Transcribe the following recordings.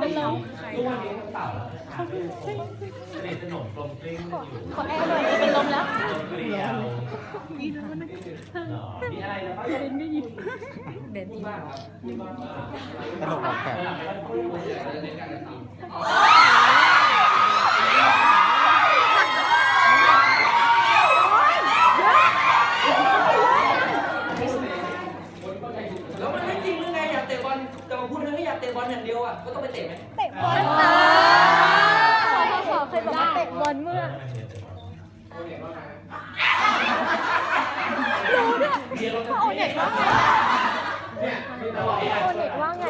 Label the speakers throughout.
Speaker 1: เป็นลม
Speaker 2: ทุกวันนี้ทั้งเต่าและขาไม่รู้สนิทสนมกลมกลิ้งกันอยู่
Speaker 1: ขอแอร์หน่อยจะเป็นลมแล้ว
Speaker 2: กลมเกลียวเหรอมีอะไรแล้วก็ยังได้ยิน
Speaker 1: เด่น
Speaker 2: พูดบ้างครับบ้างว่า
Speaker 3: ตลกออกแบบ
Speaker 2: เวลาไปรับคุยมันจะเน้นการกระทำ
Speaker 4: แล้วมันไม่จริงหรือไงอยากเตะบอลแต่มาพูดเรื่องที่อยากเตะบอลอย่างเดียวอะก็ต้องไปเตะไหม
Speaker 1: เตะ บอลนะขอเคยบอกว่าเตะบอลเมื่อรู้ด้วยเขาเอาเน็ตว่าไง
Speaker 2: เอา
Speaker 1: เน็ตว่าไง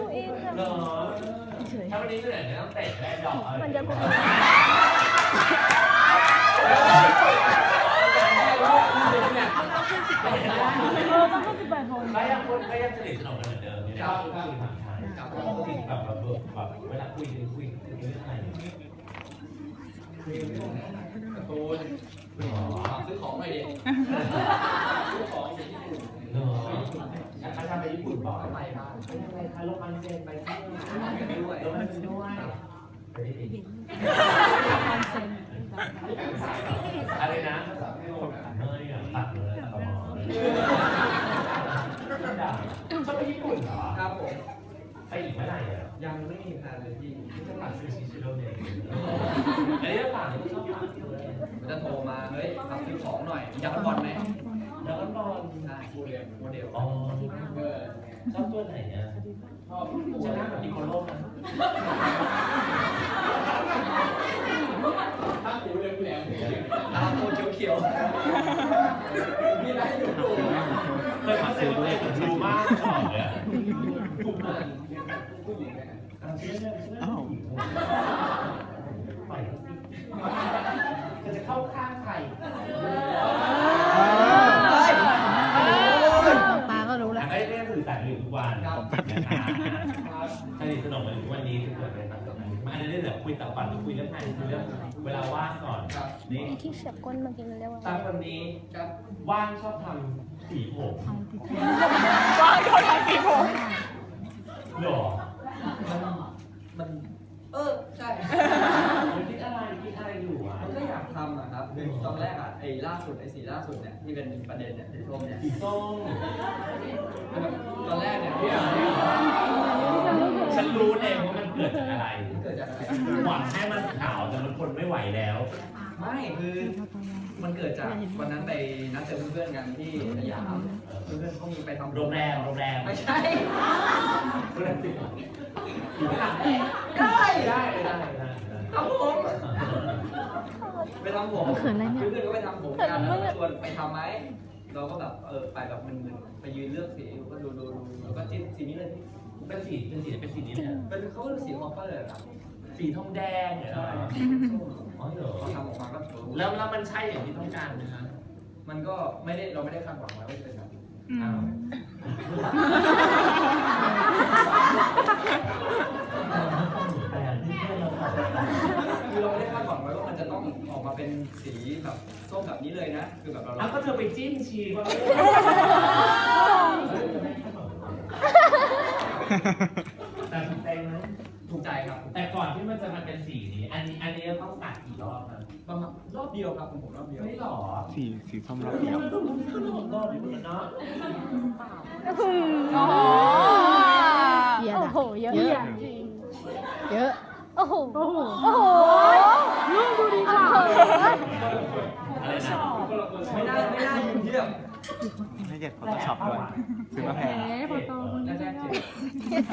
Speaker 1: ตัวเองอะ
Speaker 2: เหรอถ้าวันนี้เหนื่อยต้องเตะแบดดอก
Speaker 1: มันจะเป็นเคน
Speaker 2: ก็ยังสนิทสนมกันเหมือนเดิมเนี่นะครับคุยผ่านทางจริงแบบแบบแบบเวลาคุยกันคุยคุยเรื่องอะไร
Speaker 4: การ์ตูนซื้อของหน่อยดิซื้อของเดี๋ยวที่ดู
Speaker 2: เนาะอาจารย์ไปญี่ปุ่นบ่อย
Speaker 4: ไปบ้าง
Speaker 2: ไปทำไมคะลงมันเซนไปที่
Speaker 4: ด้วย
Speaker 2: ลงมันด้วยไปได้ดีอะไรน
Speaker 4: มื่
Speaker 2: อไหร่อะ
Speaker 4: ยังไม่มีแพลนเลยพี่
Speaker 2: ที่จะฝากซื้อชิชิโร่เนี่ยอันนี้ฝากที่ชอบฝากที่เลย
Speaker 4: มันจะโทรมาเฮ้ยฝากซื้อของหน่อยอยากบอลไหม
Speaker 2: แล้วก็นอน
Speaker 4: ใช่โมเดลโมเดล
Speaker 2: อ๋อชอบตัวไหนเนี่ยชอบชนะแบบมีคนโลกนะ
Speaker 4: ถ้าหูเร็วแหลมตาโตเขียวๆมีอะไรอยู่
Speaker 2: เคยมาซื้อด้วยดูมากก่อนเลย
Speaker 4: ผู้หญิง
Speaker 3: อ้าว
Speaker 2: ปล่อยจะจะเข้าข้างใคร
Speaker 1: ปาก็รู้
Speaker 2: หลั
Speaker 1: แล้ว
Speaker 2: งได้เรียนสื่อสารอยู่ทุกวันสนิทสนมกันทุกวันนี้ทุกคนเป็นความสัมพันธ์มาอันนี้เดี๋ยวคุยต่อก่อนคุยเรื่องงานคุยเรื่องเวลาว่างก่อนนี่
Speaker 1: ที่เสียบก้นเมื่อกี้มันเรียกว่า
Speaker 2: ตามคนนี้
Speaker 4: ครับ
Speaker 2: ว่างชอบทำสีผม
Speaker 1: ว่างเขาทำสีผม
Speaker 2: หรอ
Speaker 4: มัน เออ ใช่
Speaker 2: มันคิดอะไรคิดอะไรอยู่อะ
Speaker 4: มันก็อยากทำอะครับคือตอนแรกอะไอ้ล่าสุดไอ้สีล่าสุดเนี่ยที่เป็นประเด็นเนี่ยที่ชมเนี่ย
Speaker 2: สีส้ม
Speaker 4: ตอนแรกเนี่ยพี่อะ
Speaker 2: ฉันรู้เองว่ามันเกิดจากอะไร
Speaker 4: เกิดจากอะไร
Speaker 2: หวังให้มันขาวแต่มันทนไม่ไหวแล้ว
Speaker 4: ไม่คือมันเกิดจากวันนั้นไปนัดเจอเพื่อนๆกันที่สยามเพื่อนๆเขามีไปทำ
Speaker 2: โรงแรมโรงแรม
Speaker 4: ไม่ใช่
Speaker 2: โรงแรมติดอยู่ข้างหลัง
Speaker 4: ได้
Speaker 2: ได้ได้ได้
Speaker 4: ทำผมไปทำผมเพื่อนๆก็ไปทำผมกันแล้วก็ชวนไปทำไหมเราก็แบบเออไปแบบมึนๆไปยืนเลือกสีก็ดูดูดูแล้วก็จิ้มสีนี้เลย
Speaker 2: เป็นสีเป็นสีเป็นสีนี้เนี่ย
Speaker 4: เป็นเขาเลือกสีของเขาเลยครับ
Speaker 2: สีทองแดงเหร ออ๋อเหรอ
Speaker 4: เขาทำออกมาก็
Speaker 2: แล้วแล้วมันใช่อย่างที่ต้องการไหมคะ
Speaker 4: มันก็ไม่ได้เราไม่ได้คาดหวังไว้ว่าจะเป็นแบบนี้
Speaker 2: อ้าวแต่ที่เพื่อนเราบอก
Speaker 4: คือเราไม่ได้คาดหวังไว้ว่ามันจะต้องออกมาเป็นสีแบบส้มแบบนี้เลยนะ คือแบบเรา
Speaker 2: อ้าวก็เธอไปจิ้มชีว่าแต่ถูกใจไหม
Speaker 4: ถูกใจครับ
Speaker 2: แต่ก่อนที่มันจะมาเป็นสีนี้ อันนี้อันนี้ต้องตัดกี่ รอบนะ
Speaker 4: ประมาณรอบเดียวครับของผมรอบเดียว
Speaker 2: ไม่หรอ
Speaker 3: สีสีส้ม
Speaker 2: แล้
Speaker 3: แล้ววเดียว
Speaker 2: มันต้องขนมรอบอยู่เนาะ
Speaker 1: โอ้โหเยอะ
Speaker 3: เยอะ
Speaker 1: เยอะโอ้โหโอ้โหโอ้โหลูกดูดีกว่า
Speaker 2: อะไรนะ
Speaker 4: ไม่น่าไม่น่าเยี่ยม
Speaker 3: ไม่เจ็ดฟอโต้ช็อปด้วยซื้อมาแพง
Speaker 4: แรกแรกเจ็บ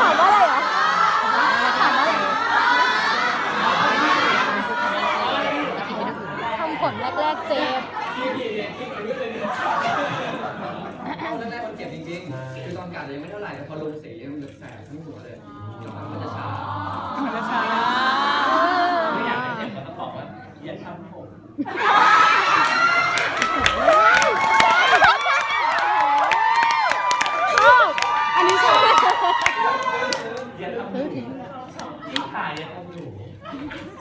Speaker 1: ถามว่าอะไรเหรอถามว่าอะไรทำผลแรกๆเจ็บ
Speaker 4: ตอนแรกมันเจ็บจริงๆ คือตอนกัดยังไม่เท่าไหร่แต่พอลงสีมันจะแสบทั้งหัวเลยมันจะชา
Speaker 2: ไม่อยากให้เจ็บก็ต้องบอกว่าอย่าทำผม
Speaker 1: ชอบอันนี้ชอบ
Speaker 2: ยังทำอยู่ที่ถ่ายยังทำอยู่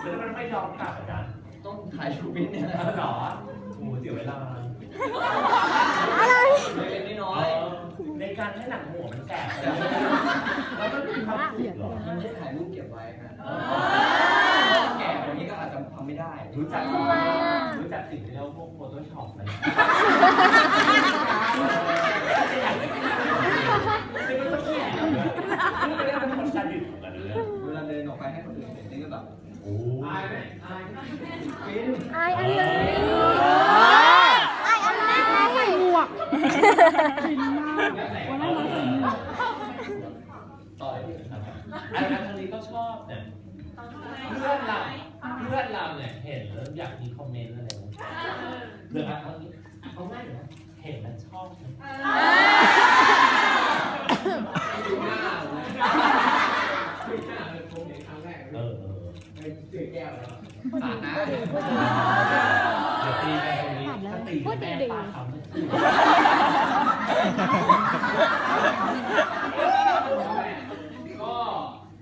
Speaker 2: แล้วมันไม่ยอมกลับอะ
Speaker 4: ต้องถ่ายชูบินเนี่ยนะ
Speaker 2: นะหรอโอ้โหเสียเวลา
Speaker 4: เล็กๆน้อย
Speaker 2: ในการให้หนังหัวมันแสบแล้วก็มีความสุขหรอ
Speaker 4: ๆมันไม่ได้ถ่ายรูปเก็บไว้นะแก่แบบนี้ก็อา จจะทำไม่ได้
Speaker 2: รู้จักรู้จักสิ่งที่เรียกว่าพวกโฟโต้ช็อปไหมอยากได้ไม่ต้องแข่งไม่ได้เป็นคนสนิทกันเลย
Speaker 4: เวลาเดินออกไปให้คนอื่นเห็นนี่ก็แบบ
Speaker 2: โอ้ย
Speaker 4: ฟิน
Speaker 1: อายอะไรอายอะไรใส่หมวก
Speaker 4: ต่อเลย
Speaker 2: อันนั้นทางนี้ก็ชอบเนี่ยเพื่อนเรา เพื่อนเราเนี่ยเห็นแล้วอยากมีคอมเมนต์อะไรหรือเอางี้เอาง่ายนะเห็นแล้วชอบนะ
Speaker 4: ดูหน้าเลยดูหน้าเลยผมเห็นครั้งแรก
Speaker 2: เออเออ
Speaker 4: ในจืดแก้วแล้วอ่านนะ
Speaker 2: เดี๋ยวตีกันตรงนี้ถ้าตีกันแม่ปาคำไม่ขึ้น
Speaker 4: ก็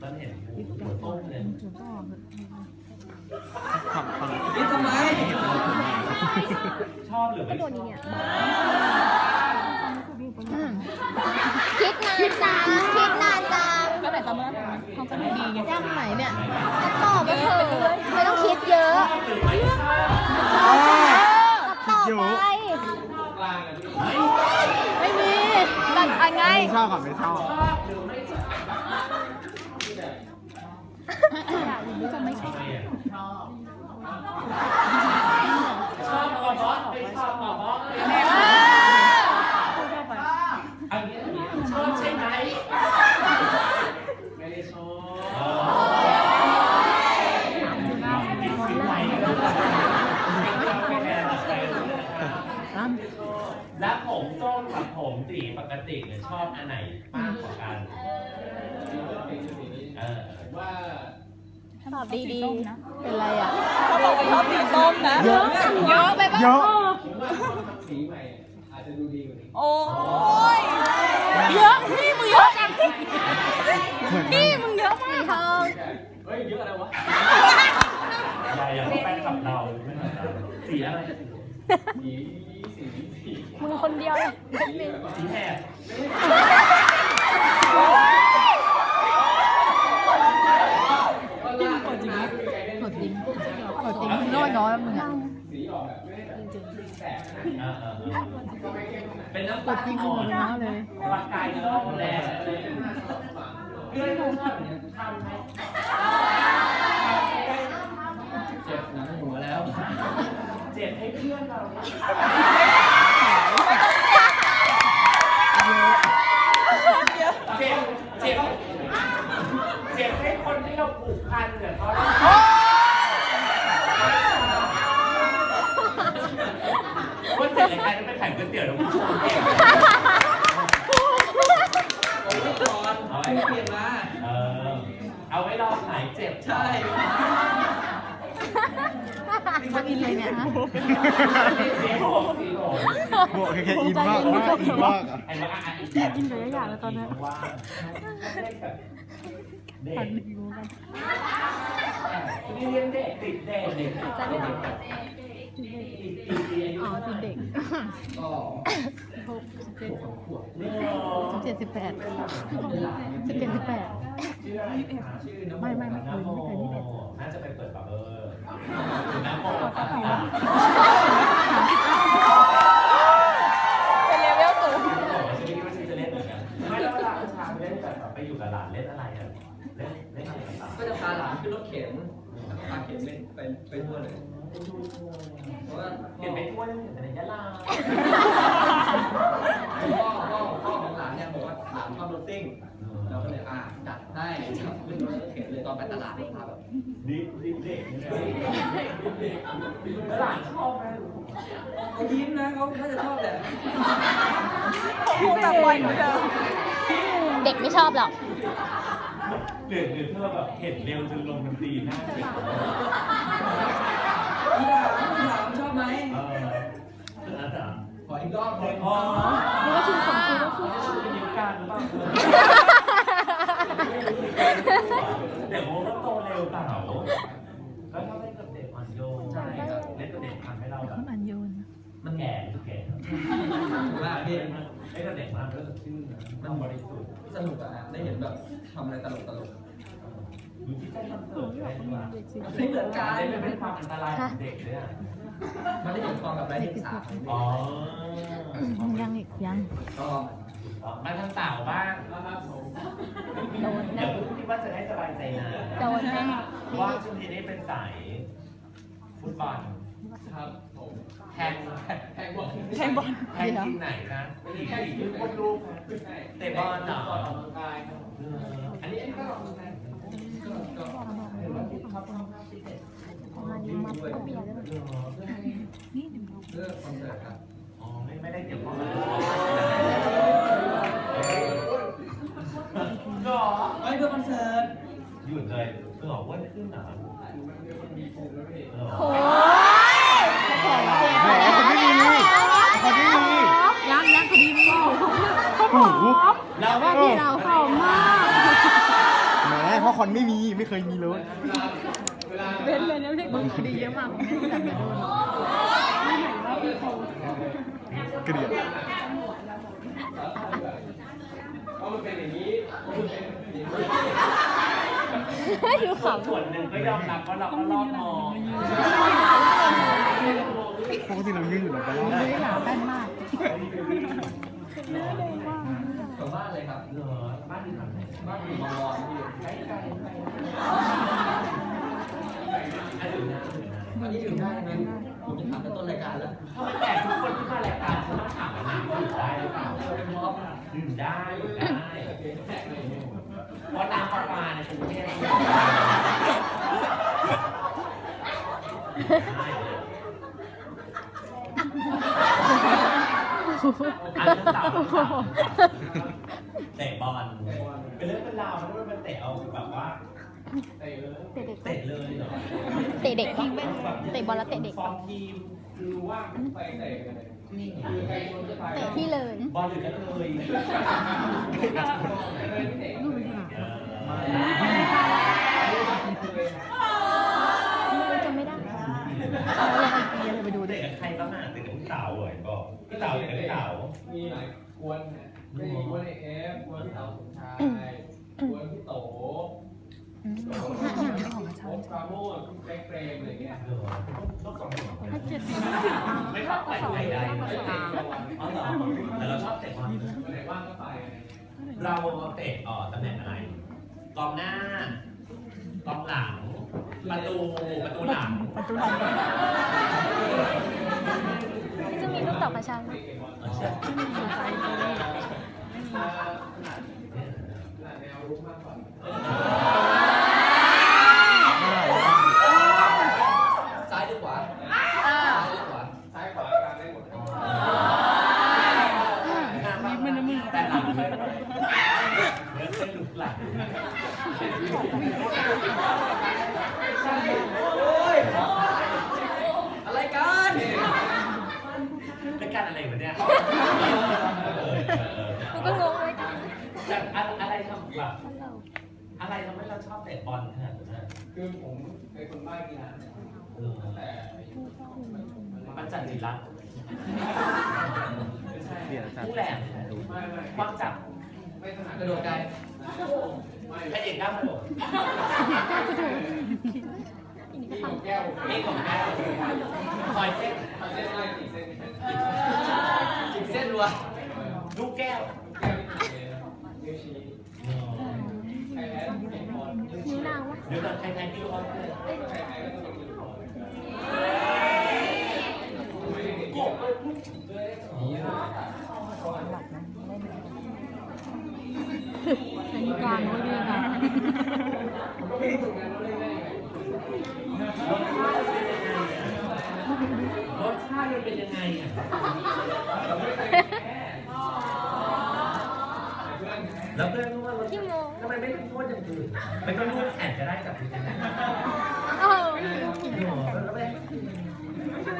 Speaker 2: มันเห็นหัวต้มเลย
Speaker 3: ความความรู้สึก
Speaker 4: คิดทำไม
Speaker 2: ช อบหรือไม่ชอบ
Speaker 1: อืมคิดนานจังคิดนานจัง
Speaker 5: ก็แต่ตอนนั้นเขาก็ดูดีไง
Speaker 1: ย่ำไหนเนี่ยตอบมาเถอะไม่ต้องคิดเยอะ
Speaker 2: หรือไม่ชอบ
Speaker 1: ตอบไป
Speaker 4: กลางอะพี่
Speaker 1: ไม่มี
Speaker 5: ตัดอันไง
Speaker 3: ไม่ชอบกับไม่ชอบ
Speaker 2: ชอบหรือไม่ชอบ
Speaker 5: จะไม่ช อบ
Speaker 2: ทำไมอะชอบอบอสไม่ชอบกอบอสอันนี้อันนี้ชอบใช่ไหม
Speaker 4: ไม่ได้ชอบ
Speaker 2: แล้วผมส้มกับผมสีปกติเนี่ยชอบอันไหนมากกว่ากัน เออ
Speaker 4: ว่า
Speaker 1: ตอบดี
Speaker 5: ส้มนะ
Speaker 1: เป็นไรอะ
Speaker 5: เขาบอกว่าชอบสีส้มนะเยอะเยอะไปปะ
Speaker 3: เยอะ
Speaker 4: ผมว่าสีใหม่อาจจะดูดีกว่านี้
Speaker 5: โอ้ยเยอะนี่มึงเยอะจัง
Speaker 3: เหมือน
Speaker 5: นี่มึงเยอะ
Speaker 1: สี
Speaker 5: มาก
Speaker 1: ทอง
Speaker 4: เฮ้ยเยอะอะไรวะ
Speaker 2: อย่าอย่าเข้าไปกับเราไม่เหมือนกันสีอะไร
Speaker 4: สีสีสี
Speaker 1: มึงคนเดียวเลย
Speaker 4: สีแบบว่า
Speaker 2: สีแหบ
Speaker 4: ก็ลากจริงนะคือไกลเล่นจริง
Speaker 5: จริงน้อยน้อยมึงอะ
Speaker 4: สีออกแบบไม่ได้แบบแสบขนาดนั้น
Speaker 2: อ่าอ่าอ่า
Speaker 4: ก็ไม่ เป็
Speaker 2: นน้ำตาลอ่อนนะเลยปากกายส้มแดงเลยเพื่อนเขาชอบเนี่ยทำไหม
Speaker 4: เจ็บหนังหัวแล้ว
Speaker 2: เจ็บให้เพื่อนเราเจ็บเจ็บเจ็บให้คนที่เราผูกพันกับเขาว่าเจ็บในการไป ขายก๋วยเตี๋ยวแล้วผู้ชมเก่ง
Speaker 4: โอ้ยก่อนเอาไว้เปลี่ยนมา
Speaker 2: เออเอาไว้รอหายเจ็บ
Speaker 4: ใช่
Speaker 5: เขาอินเลยเนี่ยฮะ
Speaker 2: สีผมสีผม
Speaker 3: บวกแค่อินมากมากอินมากอะ
Speaker 2: ไอ้ว่าอะ
Speaker 5: อยากกินแต่ละอย่างแล้วตอนนี้
Speaker 2: ว่าเด็กแบบเด็กนี่เรียนเด็กติดเด็กเด็ก ติดเด็กติดติดอายุ
Speaker 5: อ๋อติดเด็ก
Speaker 4: ก็
Speaker 5: หกสิบเจ็ด
Speaker 4: ขวบขวบ
Speaker 2: เนี่ย
Speaker 5: สิบเจ็ดสิบแปด
Speaker 4: เป็นหลาน
Speaker 5: สิบเจ็ดสิบแปด
Speaker 2: ชื่ออะไรคะ
Speaker 4: ชื่อน้ำ
Speaker 5: ไม่ไม่ไม่
Speaker 2: น้ำโมน่าจะไปเปิดบาร์เบอร์น้ำโม
Speaker 5: เป็นเลเวลสูง
Speaker 2: บอกว่าชีวิตว่าชีวิตจะเล่นเหมือนกันไม่แล้วเวลาผู้ชายเล่นแบบไปอยู่กับหลานเล่นอะไรอะเล่นเล่นอะไรต่าง
Speaker 4: ก็จะพาหลานขึ้นรถเข็นแล้วก็พาเข็นเล่นไปไปทั่วเลยเพราะว่า
Speaker 2: เห็นไปทั่วเลยเห็นในยะลา
Speaker 4: พ่อพ่อพ่อของหลานเนี่ยบอกว่าหลานชอบรถซิ่งเราก็เลยอะจัดให้จับขึ้นรถเข็นเลยตอนไปตลาดพาแบบ
Speaker 2: ดิดิเด็กแล้วหลานชอบไหม
Speaker 4: เขายิ้มนะเขาน่าจะชอบแหละ
Speaker 5: พูดแบบบ่อยเหมือนเดิม
Speaker 1: เด็กไม่ชอบหรอก
Speaker 2: หรือหรือเธอแบบเห็นเร็วจนลมมันตีหน้าเสร็จ
Speaker 4: พี่ถามพี่ถามชอบไหม
Speaker 2: เออแล้วแต่
Speaker 4: ข อีกรอบหนึ่ง
Speaker 2: อ๋อ
Speaker 5: รู้ว่าชุดของคุณก็
Speaker 2: เขาจะชูเป็นยิ้มการหรือเปล่าเดี๋ยวโมก็โตเร็วเปล่าแล้วถ้าเล่นกับเด็กอ่อนโยน
Speaker 4: ใช่
Speaker 2: เล่นกับเด็กทำให้เราแบบ
Speaker 1: มันโยน
Speaker 2: มันแก่ทุกแก่
Speaker 4: มากพี่
Speaker 2: เล่นกับเด็กมากก็จะชื่นนะมันบริสุทธิ์
Speaker 4: สนุกอะได้เห็นแบบทำอะไรตลกตลก
Speaker 2: ไม่
Speaker 4: เหมือนกัน
Speaker 2: เล่เป็นความอันตรายของเด็กด้วยอะ
Speaker 4: มันได้เห็นความแบบไร้เดียงสา
Speaker 2: อ๋อ
Speaker 1: ยังอีกยัง
Speaker 4: ก็
Speaker 2: มาทางเต่าบ้าง
Speaker 1: โดน
Speaker 2: เดี๋ย
Speaker 1: นะ
Speaker 2: วพูดที่ว่าจะได้สบายใจนะ
Speaker 1: โดนนะ
Speaker 2: ว่าช่วงนี้นี่เป็นสายฟุตบอล
Speaker 4: ครับผม
Speaker 2: แทง
Speaker 4: แทงบอล
Speaker 5: แทงบอล
Speaker 2: แทงทีมไหนนะทีมที่ยืนบนลูกนะเตะบอลเหรอ
Speaker 4: ออกกำลังกายครับ
Speaker 2: เอออันนี้อันนี้ก็ลองดูนะ
Speaker 4: ก็ก็
Speaker 2: เห็นว่าที่เขาทำภาพฟิตเนส
Speaker 1: มันมัดก็เปียกแล้ว
Speaker 2: เออเพื่อให้
Speaker 4: เพื่อคอนเสิร์ตครับ
Speaker 2: อ๋อไม่ไม่ได้เกี่ยวข้องกับหรอ
Speaker 4: ไม่เพื่อคอนเสิร์ต
Speaker 2: หยุดเลยเอออ้วนขึ้นเหรอเออ
Speaker 1: โอ้ย
Speaker 3: แหมคนไม่มีคนไม่มี
Speaker 5: ยังยังคดีม่อยู่
Speaker 3: โอ้โห
Speaker 2: เราว่า
Speaker 3: พี่
Speaker 1: เราหอมมาก
Speaker 3: แหมเพราะคนไม่มีไม่เคยมีเลย
Speaker 5: เว้นเลยนะพี่มึงคดีเยอะมากผมไม่ได้แบบโดน
Speaker 3: เกลียด
Speaker 1: ดูข
Speaker 2: ส่วนหนึ่งก็ยอมรับว่าเราก็รอบมอง
Speaker 3: ปกติเรายืนอยู่หลังตลอดำ
Speaker 1: ด้วยหนาแป้นมาก
Speaker 4: ของบ้านเลยครับ
Speaker 2: เหรอบ้านอยู่ทางไหน
Speaker 4: บ้านอยู่บางวอนที่
Speaker 2: ใกล้ใกล้ใกล้อันอื่นนะอันอื่นนะ
Speaker 4: อันนี้อยู่ได้ไหมผมจะถามแต่ต้นรายการแล้ว
Speaker 2: ทำไมแต่ทุกคนที่มารายการเขาต้องถามว่าน้ำดื่มได้หรือเปล่า
Speaker 4: เป็นมอบ
Speaker 2: ดื่มได้ดื่มได้เพราะน้ำประปาในกรุงเทพไม่ได้อันนั้นเต่าเตะบอลเป็นเรื่องเป็นราวมันไม่เป็นเตะเอาแบบว่า
Speaker 1: เตะเด็ก
Speaker 2: เตะเลยเหรอ
Speaker 1: เตะเด็กปะเตะบอลแล้วเตะเด็ก
Speaker 2: ฟอร์มทีมคือว่าไปเตะกันเลย
Speaker 1: เตะที่เลย
Speaker 2: บอลอยู่กันเลย
Speaker 1: จะไม่ได้
Speaker 2: เราไปดูเด็กกับใครบ้างอะเด็กกับพี่เต๋าเหรอบอกพี่เต๋าเด็กกับพี่เต๋า
Speaker 6: มีหลายกวนนะมีกวนไอเอฟกวนพี่เต๋าสมชายกวนพี่โตโอ๊คปราโมทพี่แจ็คเฟรมอะไรเงี้ย
Speaker 2: เออต้องสองหัวไม่ชอบแต่งใดๆอ๋อเหรอแต่เราชอบเตะบอล
Speaker 6: วันไหนว่างก็ไปอะไรเงี้ย
Speaker 2: เราเตะเอ่อตำแหน่งอะไร กองหน้ากองหลัง ประตู ประตูหลัง
Speaker 1: จะมีรูปต่อประชัน
Speaker 6: แนวรุกมากกว่า
Speaker 4: อะไร
Speaker 2: ทำให้เราชอบเตะบอลขนาดนั้นอะ
Speaker 6: คือผมเป็นคนบ้ากีฬา
Speaker 2: เออ
Speaker 6: แต่
Speaker 2: มันจัดจิรัตน์
Speaker 6: ไม่ใช่
Speaker 3: เกลียดจัด
Speaker 2: ผู้แหลม
Speaker 6: ไม่ไม่
Speaker 2: ความจับ
Speaker 6: ไม่ถนัด
Speaker 4: กระโดดไกล
Speaker 6: ไม่
Speaker 2: พระเอกก้าวกระโดด
Speaker 6: ที่ของแก้ว
Speaker 2: นี่ของแก้วคอยเต้น
Speaker 6: เส้นไล่กี่เส้น
Speaker 4: อีกเส้นรัว
Speaker 2: ลูกแก้ว
Speaker 6: แก้วกี่เส้นนิ้วชี้ใครแพ้เก็บบอลนิ้ว
Speaker 1: นิ้
Speaker 6: ชี้
Speaker 1: วนางวะ
Speaker 2: เดี๋ยวก่อนใครแทนที่ลูกออสเลย
Speaker 6: ใครแพ้ก็ต้องเป็นอั
Speaker 5: นนี้กลางเขาเรียกอะ
Speaker 6: ก็ไม่ได้ฝึกงานเราเล่นได้ยังไง
Speaker 2: รสชาติมันเป็นยังไงอะ
Speaker 6: เราไม่เคยแพ้เพื่อน แพ้
Speaker 2: แล้วเพื่อนรู้ว่ารส
Speaker 1: ขี้โม
Speaker 2: ทำไมไม่พูดอย่างอื่นไม่ต้องพูดแข่งก็ได้จับมือกันได้
Speaker 1: เออ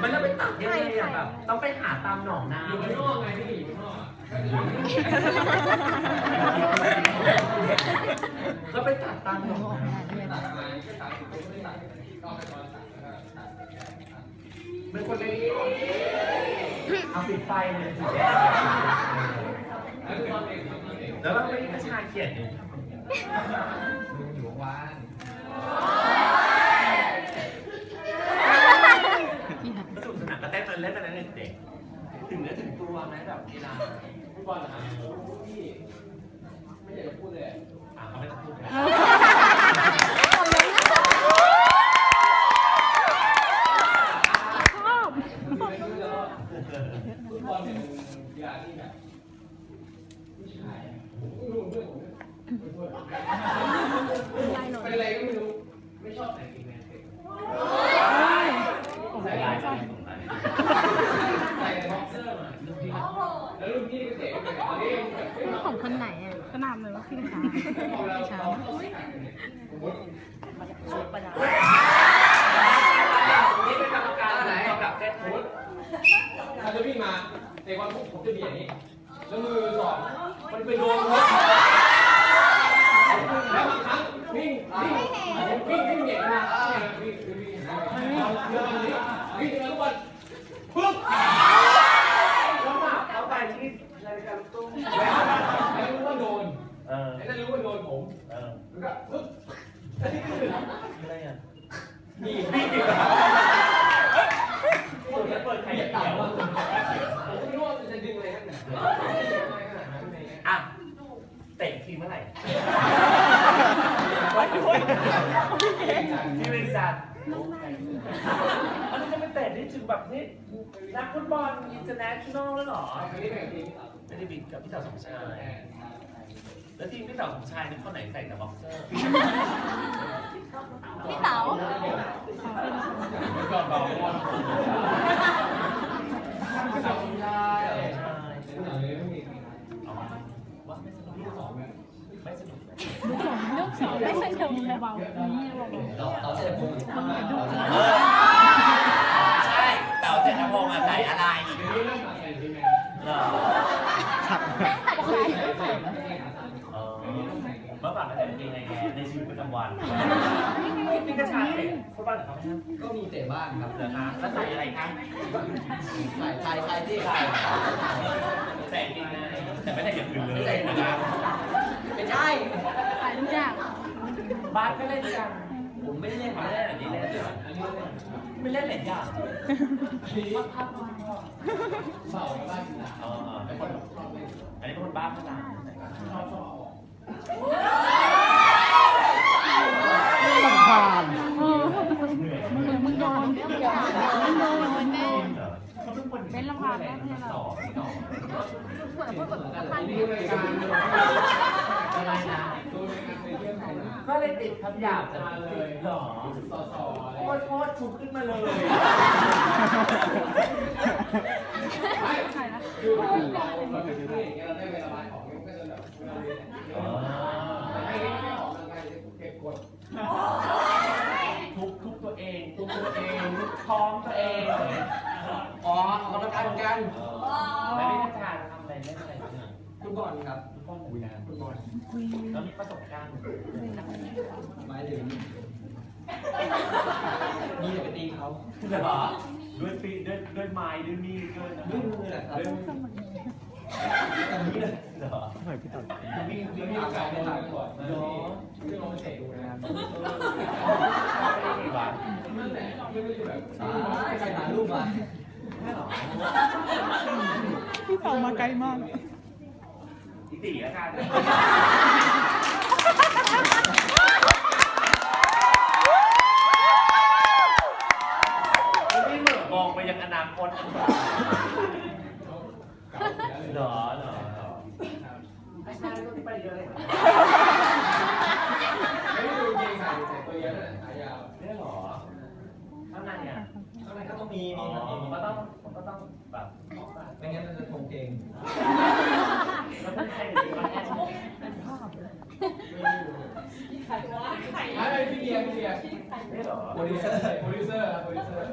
Speaker 2: มันแล้วไปตัดยังไงอะแบบต้องไปหาตามหนองน้ำ
Speaker 6: อยู่ข้างไงที่อยู่ข้างนอก
Speaker 2: แล้วไปตัดานหรอกนะ
Speaker 6: ตัดมาก็ตัดไม่ได้ตัดก็ไปตอนตัดแล้วก็ตัดตัด
Speaker 2: เป็นคนเลยเอาปิดไฟเลย
Speaker 6: แล้วตอนเด็กตอนเด็ก
Speaker 2: แล้วเราไม่ได้ชาเขียนอยู่
Speaker 6: มึงอยู่ว่าง
Speaker 2: ก็สนุกสนานก็เต้นมันเล่นกันตั้งแต่เด็กถึงเนื้อถึงตัวไหมแบบกีฬา
Speaker 6: ฟุตบอลนะครับพี่ไม่อยากจะพูดเลย
Speaker 2: อะเขาไม่ต้องพูดนะ
Speaker 6: ฟุตบอลเนี่ยเป็นกีฬาที่แบบผู้ชายรู้เรื่องเป็นอะไรก็ไม่รู้ ไม่ชอบใส่กินแมนเซ็ก
Speaker 2: ใส่ลายใส่
Speaker 6: ใส่บ็อกเซอร์มาแล้วรุ่นพี่ก็เตะไปตอนนี้แบบ
Speaker 1: ของคนไหนอะก็นำเลยว่าพี่ช้า
Speaker 6: พอเราเราเข้าใส่กันเนี่ยสมมติ
Speaker 2: นี่เป็นกรรมการไหนกับเส้น
Speaker 6: สมมติเขาจะวิ่งมาเตะบอลปุ๊บผมจะเบียดนี้ แล้วมือสอดมันไปโดนรถแล้วบางครั้งวิ่งวิ่งวิ่งวิ่งเบียดมาวิ่งวิ่งวิ่งเอาเรือมานี้วิ่งแล้วทุกคนปึ๊บ
Speaker 2: แล้วมาเอาไปที่รายการตุ้ม
Speaker 6: แล้วรู้ว่าโดน
Speaker 2: เออ
Speaker 6: ไอ้นั่นรู้ว่าโดนผม
Speaker 2: เออ
Speaker 6: แล้วก็ปึ๊บแล้วที่คือ
Speaker 2: อะไรอะ
Speaker 6: มี
Speaker 2: นี่
Speaker 6: มี
Speaker 2: ดิ
Speaker 6: ด
Speaker 2: เปิดเปิดใคร
Speaker 6: เบียด
Speaker 2: เกี่ยว
Speaker 6: ต่ำว่าผมก็ไม่รู้ว่าจะดึงอะไรนักหนา
Speaker 2: อะเตะทีเมื่อไหร่ ที่เวจันอันนี้จะไปเตะนี่ถึงแบบนี่นักฟุตบอลอินเตอร์เนชั่นแนลแล้วเหรอไม่ได้บินกับพี่เต๋อสมชาย แล้วทีมพี่เต๋อสมชายนี่คนไหนใส่แต่บ็อกเซอร์
Speaker 5: พี่เต๋า
Speaker 6: ก่อนเบาก่อนสองชายหนังเลยไม่มี
Speaker 2: เอาว่าไม่สนุก
Speaker 6: สองเนี่ย
Speaker 2: ไม่สนุก
Speaker 5: ลูกสองไม่ใช่เดิมเลยเบา
Speaker 4: เราเราเสร็จผม
Speaker 2: ใช่เต่าเสร็จแล้วพงษ์อะใส่อะไร
Speaker 6: เดี๋ยวนี้เริ่มมาใส่ทีแมน
Speaker 2: เหรอ
Speaker 5: แต่ใคร
Speaker 6: ใส่ใส่ใส่ขาสั้น
Speaker 2: เออเมื่อก่อนใส่เกงในในชีวิตประจำวันพี่กระชากเตะฟุตบอลกับไหมครับ
Speaker 4: ก็มีเตะบ้างครับ
Speaker 2: เหรอคะแล้วใส่อะไรคะ
Speaker 4: ใส่ใส่ใส่ที่
Speaker 2: ใส่ใส่เกงในแต่ไม่ใส่อย่างอื่นเลยนะคะ
Speaker 4: ไม่ใช่
Speaker 5: ใส่ทุกอย่าง
Speaker 2: บาสก็เล่นหรือยัง
Speaker 4: ผมไม่ได้เล่น
Speaker 2: ไม่
Speaker 4: มา
Speaker 2: เล่นอันนี้เล่นด้วย
Speaker 6: อันนี้เล่น
Speaker 2: ไม่เล่นหลายอย่าง
Speaker 6: ทีเบากับบ้านกีฬา
Speaker 2: เออ
Speaker 6: ไอ้
Speaker 2: เป็น
Speaker 6: ค
Speaker 2: คนน
Speaker 6: ชอบเล่น
Speaker 2: อันนี้เป็นคนบ้าพลัง
Speaker 6: ชอบชอบออก
Speaker 3: ลำคาญ
Speaker 1: มึงมึงโดนมึงโดนมึงโดนแน่
Speaker 2: เขาเป็นคน
Speaker 1: เป็นลำพานแน่เพื่อนเรา
Speaker 2: สองสอง
Speaker 6: นี่รายการ
Speaker 2: อะไรนะ
Speaker 6: ก็เล
Speaker 2: ยติดคำหยาบ
Speaker 6: มาเล
Speaker 2: ยหรอ
Speaker 6: สอสอ
Speaker 2: โคตรโคตรชุบขึ้นมาเลย
Speaker 6: คือเราเราไปซื้ออย่างเงี้ยเราได้เวลาของก็จะแบบเวลาเรียนแต่ให้ออกกำลังกายเก็บกด
Speaker 2: ทุบทุบตัวเองทุบตัวเองทุบท้องตัวเอง
Speaker 4: อ๋อออกกำลังกายเหมือนกัน
Speaker 2: แล้วนี่นักชาทำอะไรเล่นอะไรบ้างอะ
Speaker 4: ฟุตบอลครับ
Speaker 2: ฟุตบอลเหมือนกันฟุตบอลแล้วมีประสบการณ์
Speaker 4: หมายถึงมีแต่ไปตี เขา
Speaker 2: เหรอด้วยปีด้วยด้วยไม้ด้วยมีดด้วยนะ
Speaker 4: ด้วยมือแหละครับ
Speaker 2: ด้วย
Speaker 4: แต่นี้เลย
Speaker 2: เหรอ
Speaker 3: ทำไมพี่ตัด
Speaker 6: มีมีโอกาสได้ถ่ายก่อนนะที่ที่ลองไปเตะดูนะครับ
Speaker 2: ไม่ได้กี่วัน
Speaker 6: นั่นแหละไม่ได้แบบ
Speaker 4: ใครถ่ายรูปมา
Speaker 2: ไม่หรอ
Speaker 3: พี่เต๋ามาไกลมาก
Speaker 2: อีตีแล้วกันไม่เหมือนมองไปยังอนาคตเหรอเหรอเหรอไม่ใช่ก็ ไปเยอะเลย
Speaker 6: ไม่ได้ดูเกงใส่ใส่ตัวเยอะเลยขายาว
Speaker 2: เนี่ยเหรอข้างในอะ
Speaker 4: ข้างในก็ต้องมี
Speaker 2: อ๋อ
Speaker 4: มี
Speaker 2: มันก็ต้องมันก็ต้องแบบ
Speaker 4: ไม่งั้นมันจะทงเกง
Speaker 2: แล้วเป็นใครเป็นคนแอบ
Speaker 6: ไม่ไม่พี่เบียร์พี่เบียร์
Speaker 2: เนี่ยเหรอ
Speaker 6: โปรดิวเซอร์โปรดิวเซอร์โปรดิวเซอร์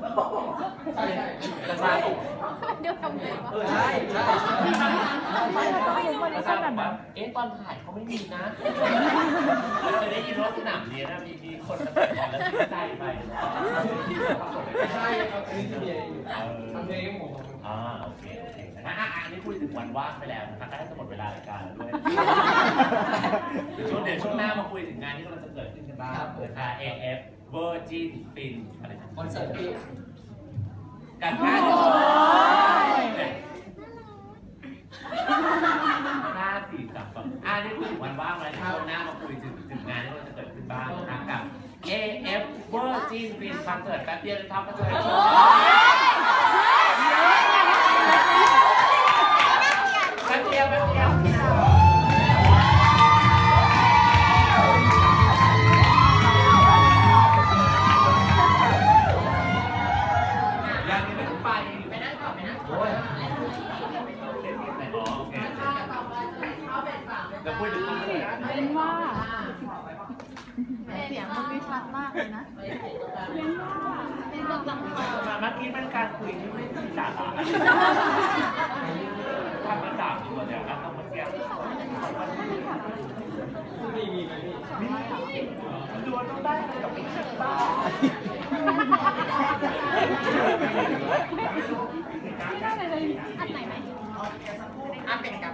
Speaker 6: ใช่ใช่
Speaker 2: กระชาก
Speaker 5: เดียวทำเลยวะ
Speaker 4: เออใช่ใช่ใช่
Speaker 1: ไม่เราต้องรู้ว่าดิ
Speaker 2: อา
Speaker 1: ฉั
Speaker 2: จานรย์
Speaker 1: แบบ
Speaker 2: บอก
Speaker 1: นั้
Speaker 2: ว่านเอ๊ะตอนถ่ายเขาไม่มีนะเราจะได้ยินว่าสนามเนี้ยนะมีมีคนมาเตะบอลแล้วชื่นใจไป
Speaker 6: ใช่ครับอันนี้ที่เมียอยู่ทำเพลงให้ผม
Speaker 2: อ่าโอเคโอเคนะอะอันนี้คุยถึงวันว่างไปแล้วนะคะใกล้จะหมดเวลารายการแล้วด้วยเดี๋ยวช่วงเดี๋ยวช่วงหน้ามาคุยถึงงานที่กำลังจะเกิดขึ้นกันบ้างนะคะ AF Virgin Fin อะไรนะ
Speaker 4: คอนเสิร์ตพี่
Speaker 2: กันห้าสิบห้าสี่สามสองอ่านี่คุยถึงวันว่างแล้วช่วงหน้ามาคุยถึงถึงงานที่กำลังจะเกิดขึ้นบ้างนะคะกับ AF Virgin Fin คอนเสิร์ตแป๊บเดียวเลยท็อปก็จะไป คุ
Speaker 5: ย
Speaker 2: ที่ไม่มีสาระทำมาจากตัวเดียวกันต้องมาเทียบ
Speaker 6: มีมีไหมพี่
Speaker 2: ดูต้องได้กับพี่ชักบ้า
Speaker 1: ได้เลย
Speaker 5: อันไหนไหม
Speaker 4: อะเป็นกัน